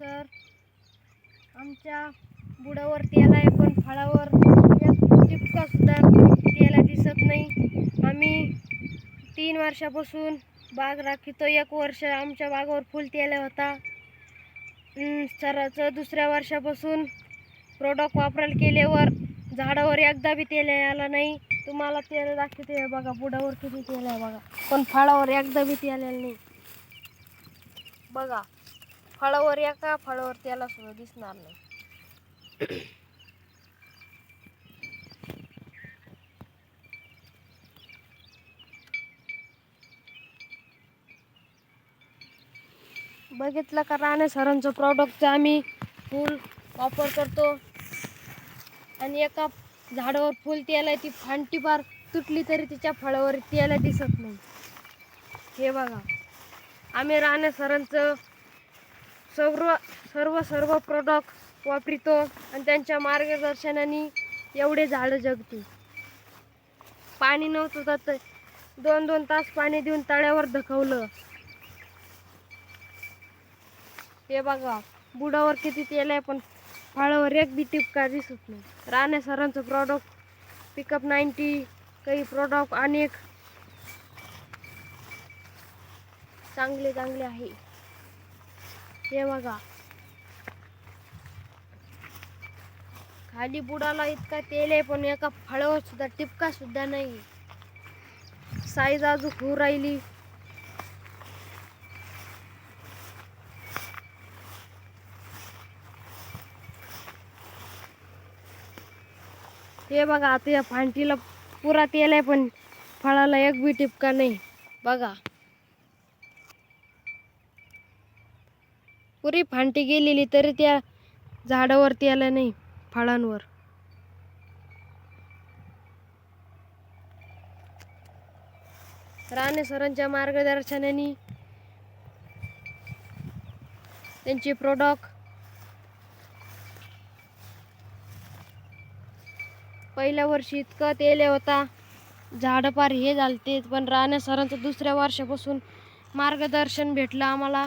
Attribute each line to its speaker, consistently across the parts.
Speaker 1: Sir. आमच्या बुडावर तेल आहे पण फळावर टिपकासुद्धा त्याला दिसत नाही. आम्ही तीन वर्षापासून बाग राखितो. एक वर्ष आमच्या बागावर फुल तेल होता. सराचं दुसऱ्या वर्षापासून प्रोडक्ट वापरायला केल्यावर झाडावर एकदा बी तेल आला नाही. तुम्हाला तेल दाखवते बघा बुडावर किती तेल आहे बघा. पण फळावर एकदा बी तेल आलं नाही. बघा. फळावर एका फळावर त्याला सुद्धा दिसणार नाही. बघितलं का राणे सरांचं प्रॉडक्टचं आम्ही फुल वापर करतो? आणि एका झाडावर फुल तेल ती फांटी पार तुटली तरी तिच्या फळावर तेल दिसत नाही. हे बघा. आम्ही राणे सरांचं सर्व सर्व सर्व प्रोडक्ट वापरितो आणि त्यांच्या मार्गदर्शनाने एवढे झाडं जगतील पाणी नव्हतं तर दोन दोन तास पाणी देऊन तळ्यावर धकवलं. हे बघा बुडावर किती तेल आहे पण फळावर एक बी टिपका दिसत नाही. राणे सरांचं प्रॉडक्ट पिकअप नाईन्टी काही प्रॉडक्ट अनेक. चांगले चांगले आहे. हे बघा. खाली बुडाला इतका तेल आहे पण एका फळावर सुद्धा टिपका सुद्धा नाही. साईज अजून होऊ राहिली. हे बघा आता या फांटीला पुरा तेल आहे पण फळाला एक बी टिपका नाही. बघा. पुरी फांटी गेलेली तरी त्या झाडावरती आलं नाही फळांवर. राणे सरांच्या मार्गदर्शनाने त्यांचे प्रोडक्ट पहिल्या वर्षी इतकं तेल होता झाडपार हे झालते पण राणे सरांचं दुसऱ्या वर्षापासून मार्गदर्शन भेटलं आम्हाला.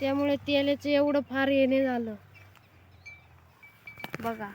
Speaker 1: त्यामुळे तेलाचं एवढं फार येणे झालं. बघा.